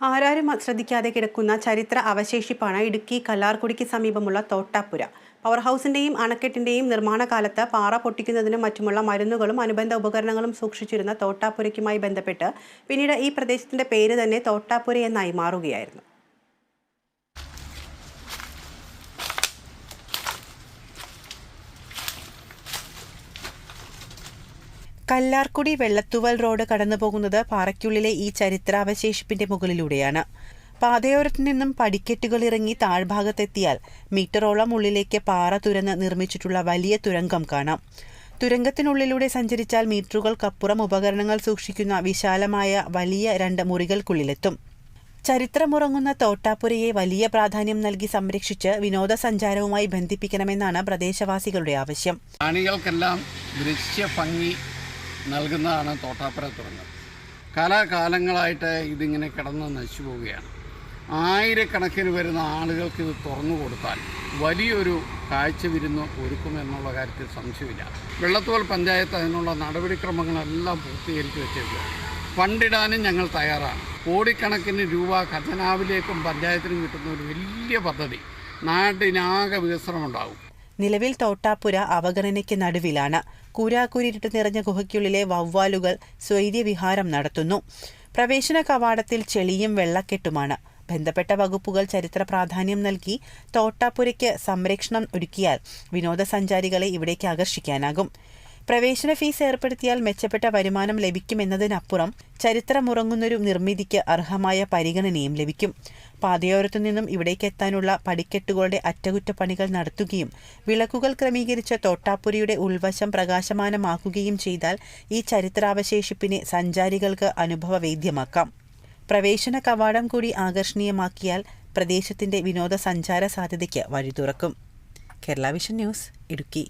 ആരാരും ശ്രദ്ധിക്കാതെ കിടക്കുന്ന ചരിത്ര അവശേഷിപ്പാണ് ഇടുക്കി കല്ലാർകുടിക്ക് സമീപമുള്ള തോട്ടാപ്പുര. പവർ ഹൗസിന്റെയും അണക്കെട്ടിന്റെയും നിർമ്മാണ കാലത്ത് പാറ പൊട്ടിക്കുന്നതിനും മറ്റുമുള്ള മരുന്നുകളും അനുബന്ധ ഉപകരണങ്ങളും സൂക്ഷിച്ചിരുന്ന തോട്ടാപ്പുരയ്ക്കുമായി ബന്ധപ്പെട്ട് പിന്നീട് ഈ പ്രദേശത്തിന്റെ പേര് തന്നെ തോട്ടാപ്പുര എന്നായി മാറുകയായിരുന്നു. കല്ലാർക്കുടി വെള്ളത്തുവൽ റോഡ് കടന്നുപോകുന്നത് പാറയ്ക്കുള്ളിലെ ഈ ചരിത്രാവശേഷിപ്പിന്റെ മുകളിലൂടെയാണ്. പാതയോരത്തു നിന്നും പടിക്കെട്ടുകൾ ഇറങ്ങി താഴ്ഭാഗത്തെത്തിയാൽ മീറ്ററോളം ഉള്ളിലേക്ക് പാറ തുരന്ന് നിർമ്മിച്ചിട്ടുള്ള വലിയ തുരങ്കം കാണാം. തുരങ്കത്തിനുള്ളിലൂടെ സഞ്ചരിച്ചാൽ മീറ്ററുകൾക്കപ്പുറം ഉപകരണങ്ങൾ സൂക്ഷിക്കുന്ന വിശാലമായ വലിയ രണ്ട് മുറികൾക്കുള്ളിലെത്തും. ചരിത്രമുറങ്ങുന്ന തോട്ടാപ്പുരയെ വലിയ പ്രാധാന്യം നൽകി സംരക്ഷിച്ച് വിനോദസഞ്ചാരവുമായി ബന്ധിപ്പിക്കണമെന്നാണ് പ്രദേശവാസികളുടെ ആവശ്യം. കാണികൾക്കെല്ലാം ദൃശ്യ ഭംഗി നൽകുന്നതാണ് തോട്ടാപ്പുര തുറന്നത്. കാലാകാലങ്ങളായിട്ട് ഇതിങ്ങനെ കിടന്ന് നശിച്ചു പോവുകയാണ്. ആയിരക്കണക്കിന് വരുന്ന ആളുകൾക്ക് ഇത് തുറന്നു കൊടുത്താൽ വലിയൊരു കാഴ്ച വിരുന്ന് ഒരുക്കുമെന്നുള്ള കാര്യത്തിൽ സംശയമില്ല. വെള്ളത്തോൽ പഞ്ചായത്ത് അതിനുള്ള നടപടിക്രമങ്ങളെല്ലാം പൂർത്തീകരിച്ച് വെച്ചിട്ടുണ്ട് ഫണ്ടിടാനും ഞങ്ങൾ തയ്യാറാണ്. കോടിക്കണക്കിന് രൂപ ഖജനാവിലേക്കും പഞ്ചായത്തിനും കിട്ടുന്ന ഒരു വലിയ പദ്ധതി നാടിനാകെ വികസനമുണ്ടാകും. നിലവിൽ തോട്ടാപ്പുര അവഗണനയ്ക്ക് നടുവിലാണ്. കൂരാക്കൂരിട്ട് നിറഞ്ഞ ഗുഹയ്ക്കുള്ളിലെ വവ്വാലുകൾ സ്വൈര്യവിഹാരം നടത്തുന്നു. പ്രവേശന കവാടത്തിൽ ചെളിയും വെള്ളക്കെട്ടുമാണ്. ബന്ധപ്പെട്ട വകുപ്പുകൾ ചരിത്ര പ്രാധാന്യം നൽകി തോട്ടാപ്പുരയ്ക്ക് സംരക്ഷണം ഒരുക്കിയാൽ വിനോദസഞ്ചാരികളെ ഇവിടേക്ക് ആകർഷിക്കാനാകും. പ്രവേശന ഫീസ് ഏർപ്പെടുത്തിയാൽ മെച്ചപ്പെട്ട വരുമാനം ലഭിക്കുമെന്നതിനപ്പുറം ചരിത്രമുറങ്ങുന്നൊരു നിർമ്മിതിക്ക് അർഹമായ പരിഗണനയും ലഭിക്കും. പാതയോരത്തു നിന്നും ഇവിടേക്ക് എത്താനുള്ള പടിക്കെട്ടുകളുടെ അറ്റകുറ്റപ്പണികൾ നടത്തുകയും വിളക്കുകൾ ക്രമീകരിച്ച തോട്ടാപ്പുരിയുടെ ഉൾവശം പ്രകാശമാനമാക്കുകയും ചെയ്താൽ ഈ ചരിത്രാവശേഷിപ്പിനെ സഞ്ചാരികൾക്ക് അനുഭവവേദ്യമാക്കാം. പ്രവേശന കവാടം കൂടി ആകർഷണീയമാക്കിയാൽ പ്രദേശത്തിന്റെ വിനോദസഞ്ചാര സാധ്യതയ്ക്ക് വഴി തുറക്കും കേരള വിഷൻ ന്യൂസ് ഇടുക്കി.